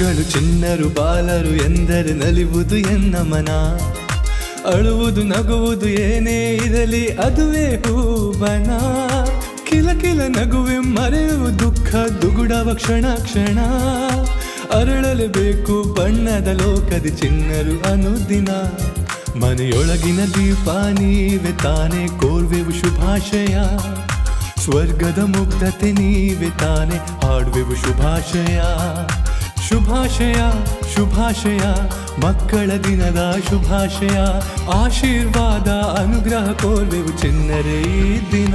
ಮಕ್ಕಳು ಚಿನ್ನರು ಬಾಲರು ಎಂದರೆ ನಲಿವುದು ಎನ್ನ ಮನ? ಅಳುವುದು ನಗುವುದು ಏನೇ ಇರಲಿ ಅದುವೇ ಹೂವನ ಕಿಲ ಕಿಲ ನಗುವೆ ಮರೆಯುವ ದುಃಖ ದುಗುಡವ ಕ್ಷಣ ಕ್ಷಣ. ಅರಳಲೇಬೇಕು ಬಣ್ಣದ ಲೋಕದಿ ಚಿನ್ನರು ಅನುದಿನ. ಮನೆಯೊಳಗಿನ ದೀಪ ನೀವೆ ತಾನೇ ಕೋರ್ವೆವು ಶುಭಾಶಯ. ಸ್ವರ್ಗದ ಮುಗ್ಧತೆ ನೀವೆ ತಾನೇ ಹಾಡುವೆವು ಶುಭಾಶಯ. ಶುಭಾಶಯ ಶುಭಾಶಯ ಮಕ್ಕಳ ದಿನದ ಶುಭಾಶಯ ಆಶೀರ್ವಾದ ಅನುಗ್ರಹ ಕೋರ್ವೆವು ಚಿನ್ನರೇ ದಿನ.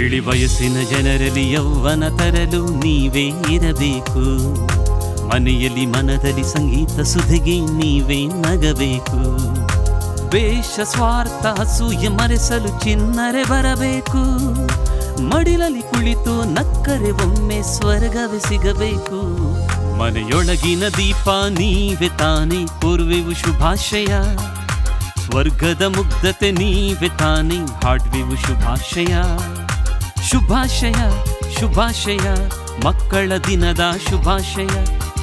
ಇಳಿ ವಯಸ್ಸಿನ ಜನರಲ್ಲಿ ಯೌವನ ತರಲು ನೀವೇ ಇರಬೇಕು. ಮನೆಯಲ್ಲಿ ಮನದಲ್ಲಿ ಸಂಗೀತ ಸುಧಿಗೆ ನೀವೇ ನಗಬೇಕು. ವೇಷ ಸ್ವಾರ್ಥ, ಅಸೂಯೆ ಮರೆಸಲು ಚಿನ್ನರೆ ಬರಬೇಕು. ಮಡಿಲಲ್ಲಿ ಕುಳಿತು ನಕ್ಕರೆ ಒಮ್ಮೆ ಸ್ವರ್ಗವೇ ಸಿಗಬೇಕು. ಮನೆಯೊಳಗಿನ ದೀಪ ನೀವೇ ತಾನೇ ಕೋರುವೆವು ಶುಭಾಶಯ. ಸ್ವರ್ಗದ ಮುಗ್ಧತೆ ನೀವೇ ತಾನೇ, ಹಾಡ್ವೆವು ಶುಭಾಶಯ. ಶುಭಾಶಯ ಶುಭಾಶಯ. ಮಕ್ಕಳ ದಿನದ ಶುಭಾಶಯ.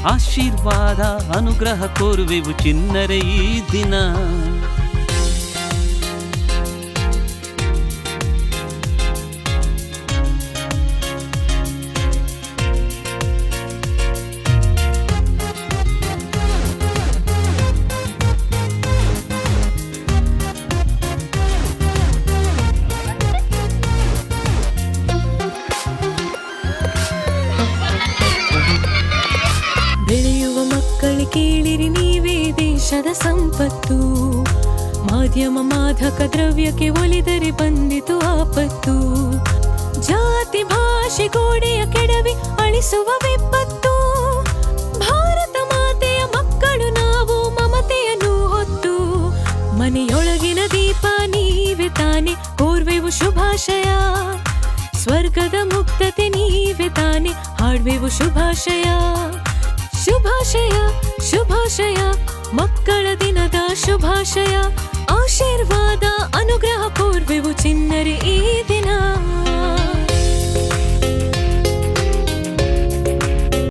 ಆಶೀರ್ವಾದ ಅನುಗ್ರಹ ಕೋರುವೆವು ಚಿನ್ನರೆ ಈ ದಿನ. ಕೇಳಿರಿ ನೀವೇ ದೇಶದ ಸಂಪತ್ತು. ಮಾಧ್ಯಮ ಮಾಧಕ ದ್ರವ್ಯಕ್ಕೆ ಒಲಿದರೆ ಬಂದಿತು ಆಪತ್ತು. ಜಾತಿ, ಭಾಷೆ, ಗೋಡೆಯ ಕೆಡವಿ ಅಳಿಸುವ ವಿಪತ್ತು. ಭಾರತ ಮಾತೆಯ ಮಕ್ಕಳು ನಾವು ಮಮತೆಯನ್ನು ಹೊತ್ತು. ಮನೆಯೊಳಗಿನ ದೀಪ ನೀವೆ ತಾನೆ ಕೋರ್ವೆವು ಶುಭಾಶಯ. ಸ್ವರ್ಗದ ಮುಕ್ತತೆ ನೀವೆ ತಾನೆ ಹಾಡ್ವೆವು ಶುಭಾಶಯ. ಶುಭಾಶಯ. ಶುಭಾಶಯ ಮಕ್ಕಳ ದಿನದ ಶುಭಾಶಯ ಆಶೀರ್ವಾದ ಅನುಗ್ರಹ ಕೋರ್ವೆವು ಚಿನ್ನರಿ ಈ ದಿನ.